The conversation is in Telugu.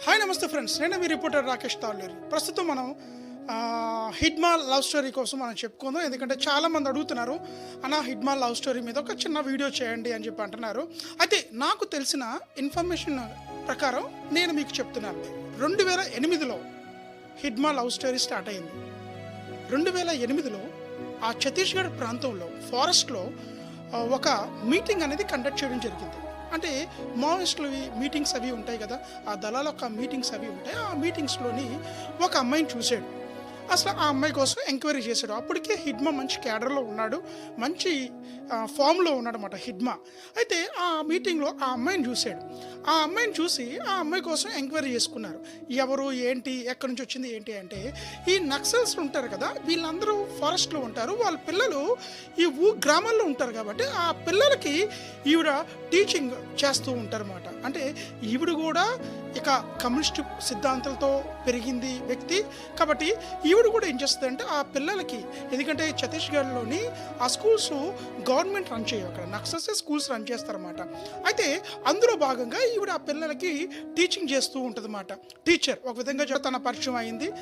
హాయ్ నమస్తే ఫ్రెండ్స్ నేను మీ రిపోర్టర్ రాకేష్ తాళ్ళూరి. ప్రస్తుతం మనం హిడ్మా లవ్ స్టోరీ కోసం మనం చెప్పుకుందాం. ఎందుకంటే చాలామంది అడుగుతున్నారు అన్న హిడ్మా లవ్ స్టోరీ మీద ఒక చిన్న వీడియో చేయండి అని చెప్పి అంటున్నారు. అయితే నాకు తెలిసిన ఇన్ఫర్మేషన్ ప్రకారం నేను మీకు చెప్తున్నాను. రెండు వేల ఎనిమిదిలో హిడ్మా లవ్ స్టోరీ స్టార్ట్ అయింది. రెండు వేల ఎనిమిదిలో ఆ ఛత్తీస్గఢ్ ప్రాంతంలో ఫారెస్ట్లో ఒక మీటింగ్ అనేది కండక్ట్ చేయడం జరిగింది. అంటే మావోయిస్టులవి మీటింగ్స్ అవి ఉంటాయి కదా ఆ దళాల యొక్క మీటింగ్స్ అవి ఉంటాయి. ఆ మీటింగ్స్లోని ఒక అమ్మాయిని చూశాడు. అసలు ఆ అమ్మాయి కోసం ఎంక్వైరీ చేశాడు. అప్పటికే హిడ్మా మంచి క్యాడర్లో ఉన్నాడు మంచి ఫామ్లో ఉన్నాడు అనమాట హిడ్మా. అయితే ఆ మీటింగ్లో ఆ అమ్మాయిని చూశాడు. ఆ అమ్మాయిని చూసి ఆ అమ్మాయి కోసం ఎంక్వైరీ చేసుకున్నారు. ఎవరు ఏంటి ఎక్కడి నుంచి వచ్చింది ఏంటి అంటే ఈ నక్సల్స్ ఉంటారు కదా వీళ్ళందరూ ఫారెస్ట్లో ఉంటారు. వాళ్ళ పిల్లలు ఈ ఊ గ్రామాల్లో ఉంటారు కాబట్టి ఆ పిల్లలకి ఈవిడ టీచింగ్ చేస్తూ ఉంటారన్నమాట. అంటే ఈవిడ కూడా ఇక కమ్యూనిస్ట్ సిద్ధాంతాలతో పెరిగింది వ్యక్తి కాబట్టి ఈవిడ కూడా ఏం చేస్తుంది అంటే ఆ పిల్లలకి ఎందుకంటే ఛత్తీస్గఢ్లోని ఆ స్కూల్స్ గవర్నమెంట్ రన్ చేయవు అక్కడ. నక్సల్స్ స్కూల్స్ రన్ చేస్తారన్నమాట. అయితే అందులో భాగంగా ఈవిడ ఆ పిల్లలకి టీచింగ్ చేస్తూ ఉంటుంది టీచర్ ఒక విధంగా తన పరిచయం అయింది.